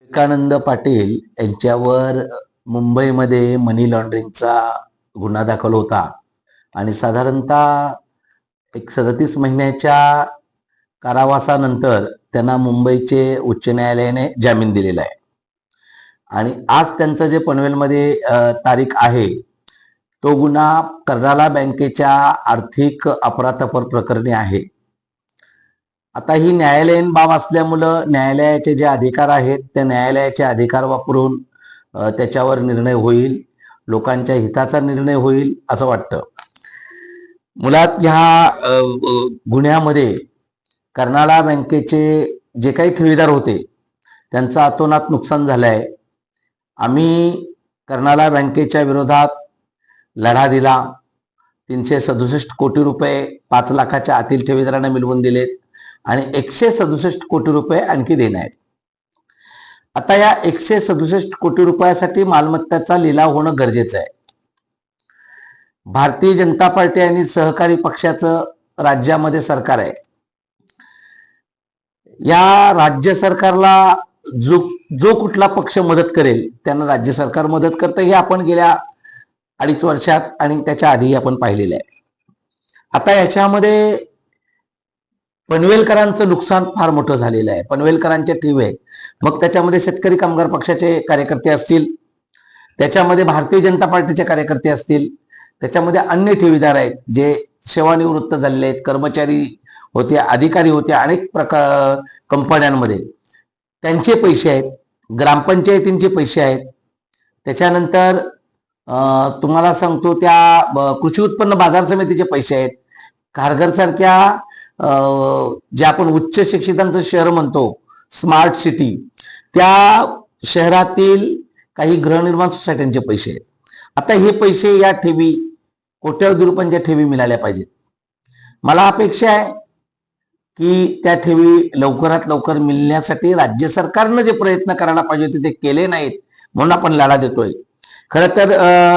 विवेकानंद पाटील यांच्यावर मुंबईमध्ये मनी लॉन्ड्रिंगचा गुन्हा दाखल होता. आणि साधारणतः एक सदतीस महिन्याच्या कारावासानंतर त्यांना मुंबईचे उच्च न्यायालयाने जामीन दिलेला आहे. आणि आज त्यांचं जे पनवेलमध्ये तारीख आहे तो गुन्हा कर्नाला बँकेच्या आर्थिक अफरातफर प्रकरणी आहे. आता ही न्यायालयीन बाब असल्यामुळं न्यायालयाचे जे अधिकार आहेत त्या न्यायालयाचे अधिकार वापरून त्याच्यावर निर्णय होईल लोकांच्या हिताचा निर्णय होईल असं वाटतं. मुळात ह्या गुन्ह्यामध्ये कर्नाळा बँकेचे जे काही ठेवीदार होते त्यांचं अतोनात नुकसान झालं आहे आम्ही कर्नाळा बँकेच्या विरोधात लढा दिला. तीनशे सदुसष्ट कोटी रुपये पाच लाखाच्या आतील ठेवीदारांना मिळवून दिलेत. आणि एकशे सदुसष्ट कोटी रुपये आणखी देणं आहेत. आता या एकशे सदुसष्ट कोटी रुपयासाठी मालमत्ताचा लिलाव होणं गरजेचं आहे. भारतीय जनता पार्टी आणि सहकारी पक्षाचं राज्यामध्ये सरकार आहे. या राज्य सरकारला जो जो कुठला पक्ष मदत करेल त्यांना राज्य सरकार मदत करतं हे आपण गेल्या अडीच वर्षात आणि त्याच्या आधी आपण पाहिलेलं आहे. आता याच्यामध्ये पनवेलकरांचं नुकसान फार मोठं झालेलं आहे. पनवेलकरांच्या ठेवी आहेत. मग त्याच्यामध्ये शेतकरी कामगार पक्षाचे कार्यकर्ते असतील. त्याच्यामध्ये भारतीय जनता पार्टीचे कार्यकर्ते असतील. त्याच्यामध्ये अन्य ठेवीदार आहेत जे सेवानिवृत्त झालेले आहेत कर्मचारी होते अधिकारी होते अनेक प्रकार कंपन्यांमध्ये. त्यांचे पैसे आहेत ग्रामपंचायतींचे पैसे आहेत. त्याच्यानंतर तुम्हाला सांगतो त्या ब- कृषी उत्पन्न बाजार समितीचे पैसे आहेत. खारघर सारख्या जे आपण उच्च शिक्षितांचं शहर म्हणतो स्मार्ट सिटी त्या शहरातील काही गृहनिर्माण सोसायट्यांचे पैसे आहेत. आता हे पैसे या ठेवी कोट्यावधी रुपयांच्या ठेवी मिळाल्या पाहिजेत. मला अपेक्षा आहे की त्या ठेवी लवकरात लवकर मिळण्यासाठी राज्य सरकारनं जे प्रयत्न करायला पाहिजे होते ते केले नाहीत म्हणून आपण लढा देतोय. खरं तर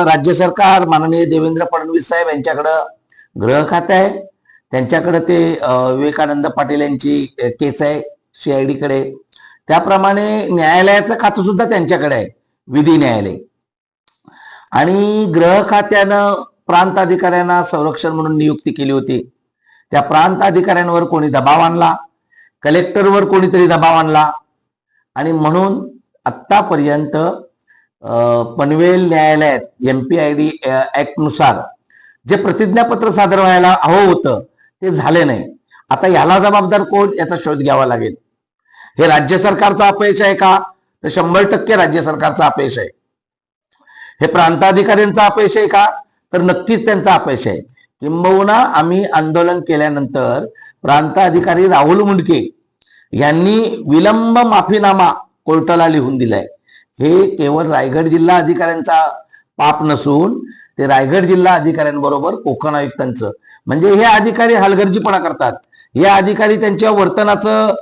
राज्य सरकार माननीय देवेंद्र फडणवीस साहेब यांच्याकडं गृह खातं आहे त्यांच्याकडे ते विवेकानंद पाटील यांची केस आहे सीआयडीकडे त्याप्रमाणे न्यायालयाचं खातं सुद्धा त्यांच्याकडे आहे विधी न्यायालय. आणि ग्रह खात्यानं प्रांत अधिकाऱ्यांना संरक्षण म्हणून नियुक्ती केली होती. त्या प्रांत अधिकाऱ्यांवर कोणी दबाव आणला? कलेक्टरवर कोणीतरी दबाव आणला? आणि म्हणून आत्तापर्यंत पनवेल न्यायालयात एम पी आय डी ऍक्टनुसार जे प्रतिज्ञापत्र सादर व्हायला हवं होतं ते झाले नाही. आता याला जबाबदार कोण? याचा शोध घ्यावा लागेल. हे राज्य सरकारचं अपयश आहे का? तर शंभर टक्के राज्य सरकारचं अपयश आहे. हे प्रांताधिकाऱ्यांचं अपयश आहे का? तर नक्कीच त्यांचा अपयश आहे. किंबहुना आम्ही आंदोलन केल्यानंतर प्रांत अधिकारी राहुल मुंडके यांनी विलंब माफीनामा कोर्टाला लिहून दिलाय. हे केवळ रायगड जिल्हा अधिकाऱ्यांचा पाप नसून ते रायगड जिल्हा अधिकाऱ्यांबरोबर कोकण आयुक्तांचं. म्हणजे हे अधिकारी हलगर्जीपणा करतात. हे अधिकारी त्यांच्या वर्तनाचं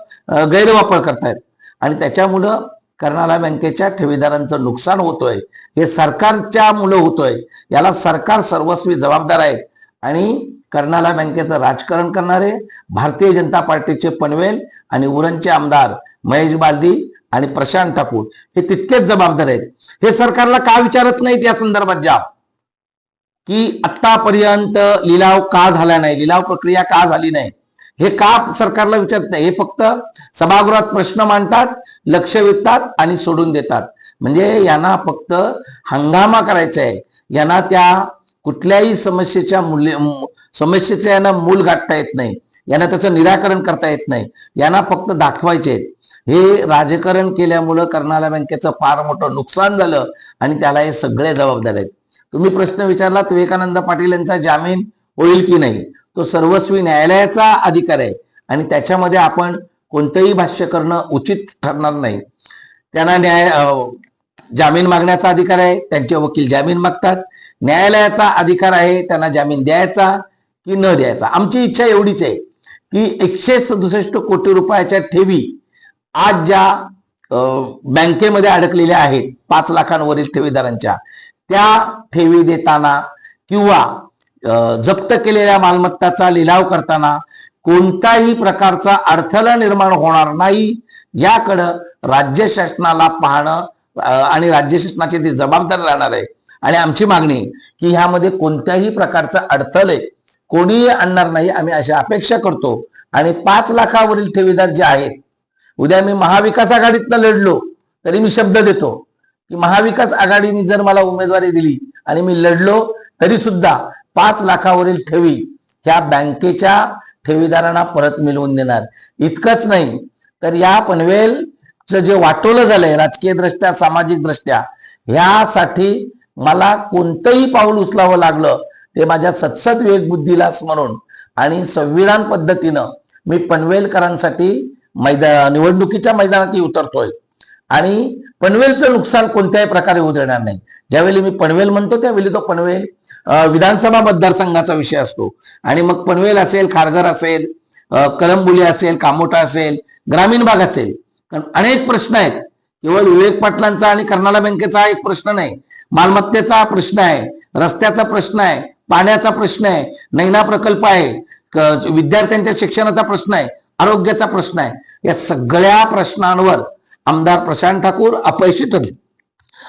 गैरवापर करतायत. आणि त्याच्यामुळं कर्नाला बँकेच्या ठेवीदारांचं नुकसान होतोय. हे सरकारच्या मुलं होतोय. याला सरकार सर्वस्वी जबाबदार आहे. आणि कर्नाला बँकेचं राजकारण करणारे भारतीय जनता पार्टीचे पनवेल आणि उरणचे आमदार महेश बालदी आणि प्रशांत ठाकूर हे तितकेच जबाबदार आहेत. हे सरकारला का विचारत नाहीत या संदर्भात जाब? की आतापर्यंत लिलाव का झाला नाही? लिलाव प्रक्रिया का झाली नाही? हे का सरकारला विचारत नाही? हे फक्त सभागृहात प्रश्न मांडतात लक्ष वेधतात आणि सोडून देतात. म्हणजे यांना फक्त हंगामा करायचा आहे. यांना त्या कुठल्याही समस्येच्या मूल्य समस्येचं यांना मूल गाठता येत नाही. यांना त्याचं निराकरण करता येत नाही. यांना फक्त दाखवायचे हे राजकारण केल्यामुळं कर्नाला बँकेचं फार मोठं नुकसान झालं आणि त्याला हे सगळे जबाबदार आहेत. तुम्ही प्रश्न विचारलात विवेकानंद पाटील यांचा जामीन होईल की नाही? तो सर्वस्वी न्यायालयाचा अधिकार आहे. आणि त्याच्यामध्ये आपण कोणतंही भाष्य करणं उचित ठरणार नाही. त्यांना न्याय जामीन मागण्याचा अधिकार आहे त्यांचे वकील जामीन मागतात. न्यायालयाचा अधिकार आहे त्यांना जामीन द्यायचा की न द्यायचा. आमची इच्छा एवढीच आहे की एकशे सदुसष्ट कोटी रुपयाच्या ठेवी आज ज्या बँकेमध्ये अडकलेल्या आहेत पाच लाखांवरील ठेवीदारांच्या त्या ठेवी देताना किंवा जप्त केलेल्या मालमत्ताचा लिलाव करताना कोणताही प्रकारचा अडथळा निर्माण होणार नाही याकडं राज्य शासनाला पाहणं आणि राज्य शासनाची ती जबाबदारी राहणार आहे. आणि आमची मागणी की ह्यामध्ये कोणत्याही प्रकारचा अडथळे कोणीही आणणार नाही आम्ही अशी अपेक्षा करतो. आणि पाच लाखावरील ठेवीदार जे आहेत उद्या मी महाविकास आघाडीतनं लढलो तरी मी शब्द देतो. की महाविकास आघाडीने जर मला उमेदवारी दिली आणि मी लढलो तरी सुद्धा पाच लाखावरील ठेवी ह्या बँकेच्या ठेवीदारांना परत मिळवून देणार. इतकंच नाही तर या पनवेलचं जे वाटोलं झालंय राजकीय दृष्ट्या सामाजिक दृष्ट्या ह्यासाठी मला कोणतंही पाऊल उचलावं लागलं ते माझ्या सत्सद विवेक बुद्धीला स्मरून आणि संविधान पद्धतीनं मी पनवेलकरांसाठी मैदा निवडणुकीच्या मैदानातही उतरतोय. आणि पनवेलचं नुकसान कोणत्याही प्रकारे होऊ देणार नाही. ज्यावेळी मी पनवेल म्हणतो त्यावेळी तो पनवेल विधानसभा मतदारसंघाचा विषय असतो. आणि मग पनवेल असेल खारघर असेल अं, कलंबुली असेल कामोटा असेल ग्रामीण भाग असेल. कारण अनेक प्रश्न आहेत. केवळ विवेक पाटलांचा आणि कर्नाला बँकेचा एक प्रश्न नाही. मालमत्तेचा प्रश्न आहे रस्त्याचा प्रश्न आहे पाण्याचा प्रश्न आहे नैना प्रकल्प आहे विद्यार्थ्यांच्या शिक्षणाचा प्रश्न आहे आरोग्याचा प्रश्न आहे. या सगळ्या प्रश्नांवर आमदार प्रशांत ठाकूर अपयशी ठरले.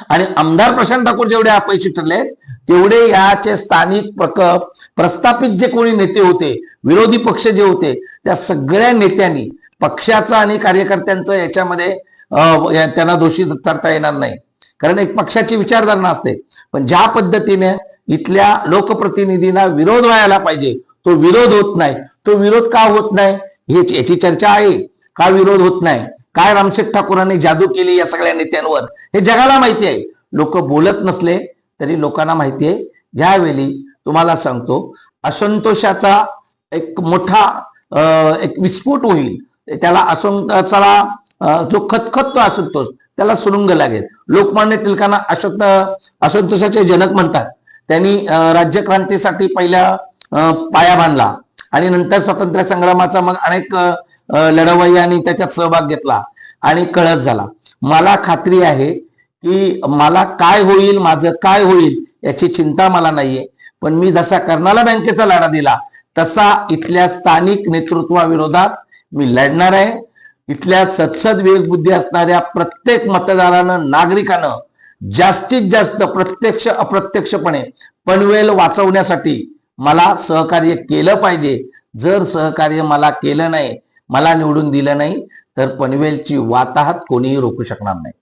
आणि आमदार प्रशांत ठाकूर जेवढे अपयशी ठरले तेवढे याचे स्थानिक प्रकल्प प्रस्थापित जे कोणी नेते होते विरोधी पक्ष जे होते त्या सगळ्या नेत्यांनी पक्षाचं आणि कार्यकर्त्यांचं याच्यामध्ये त्यांना दोषी ठरता येणार नाही. कारण एक पक्षाची विचारधारणा असते. पण ज्या पद्धतीने इथल्या लोकप्रतिनिधींना विरोध व्हायला पाहिजे तो विरोध होत नाही. तो विरोध का होत नाही हे याची चर्चा आहे. का विरोध होत नाही? काय रामशेठ ठाकूरांनी जादू केली या सगळ्या नेत्यांवर? हे जगाला माहिती आहे. लोक बोलत नसले तरी लोकांना माहिती आहे. यावेळी तुम्हाला सांगतो असंतोषाचा एक मोठा एक विस्फोट होईल. त्याला असंतोषाला जो जो खतखततो असंतोष त्याला सुरुंग लागेल. लोकमान्य टिळकांना असंत असंतोषाचे जनक म्हणतात. त्यांनी राज्यक्रांतीसाठी पहिल्या पाया बांधला. आणि नंतर स्वातंत्र्य संग्रामाचा मग अनेक अं, लढवय्यांनी त्याच्यात सहभाग घेतला आणि कळस झाला. मला खात्री आहे की मला काय होईल माझं काय होईल याची चिंता मला नाहीये. पण मी जसा कर्नाला बँकेचा लढा दिला तसा इथल्या स्थानिक नेतृत्वाविरोधात मी लढणार आहे. इथल्या सत्सद विवेक असणाऱ्या प्रत्येक मतदारानं नागरिकानं जास्तीत जास्त प्रत्यक्ष अप्रत्यक्षपणे पनवेल वाचवण्यासाठी मला सहकार्य केलं पाहिजे. जर सहकार्य मला केलं नाही मला निवडून दिलं नाही तर पनवेलची वाताहत कोणीही रोखू शकणार नाही.